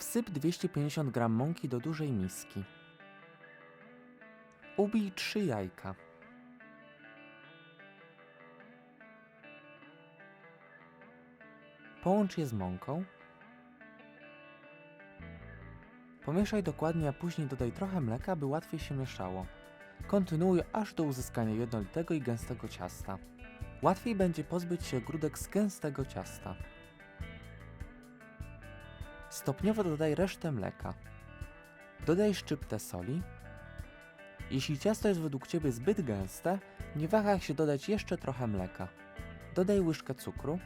Wsyp 250 g mąki do dużej miski. Ubij 3 jajka. Połącz je z mąką. Pomieszaj dokładnie, a później dodaj trochę mleka, by łatwiej się mieszało. Kontynuuj aż do uzyskania jednolitego i gęstego ciasta. Łatwiej będzie pozbyć się grudek z gęstego ciasta. Stopniowo dodaj resztę mleka. Dodaj szczyptę soli. Jeśli ciasto jest według Ciebie zbyt gęste, nie wahaj się dodać jeszcze trochę mleka. Dodaj łyżkę cukru.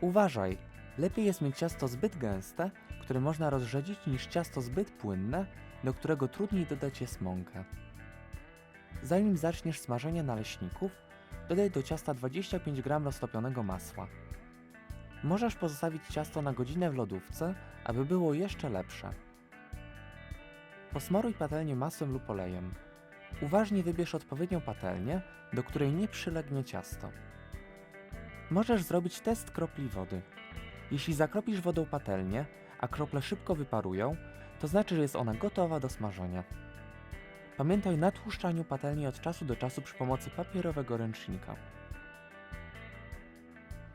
Uważaj, lepiej jest mieć ciasto zbyt gęste, które można rozrzedzić, niż ciasto zbyt płynne, do którego trudniej dodać jest mąkę. Zanim zaczniesz smażenie naleśników, dodaj do ciasta 25 g roztopionego masła. Możesz pozostawić ciasto na godzinę w lodówce, aby było jeszcze lepsze. Posmaruj patelnię masłem lub olejem. Uważnie wybierz odpowiednią patelnię, do której nie przylegnie ciasto. Możesz zrobić test kropli wody. Jeśli zakropisz wodą patelnię, a krople szybko wyparują, to znaczy, że jest ona gotowa do smażenia. Pamiętaj o natłuszczaniu patelni od czasu do czasu przy pomocy papierowego ręcznika.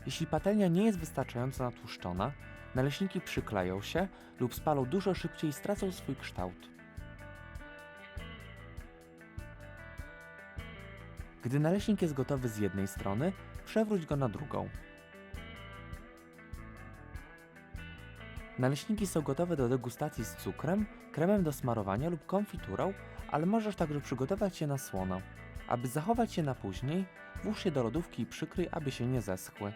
Jeśli patelnia nie jest wystarczająco natłuszczona, naleśniki przykleją się lub spalą dużo szybciej i stracą swój kształt. Gdy naleśnik jest gotowy z jednej strony, przewróć go na drugą. Naleśniki są gotowe do degustacji z cukrem, kremem do smarowania lub konfiturą, ale możesz także przygotować je na słono. Aby zachować je na później, włóż je do lodówki i przykryj, aby się nie zeschły.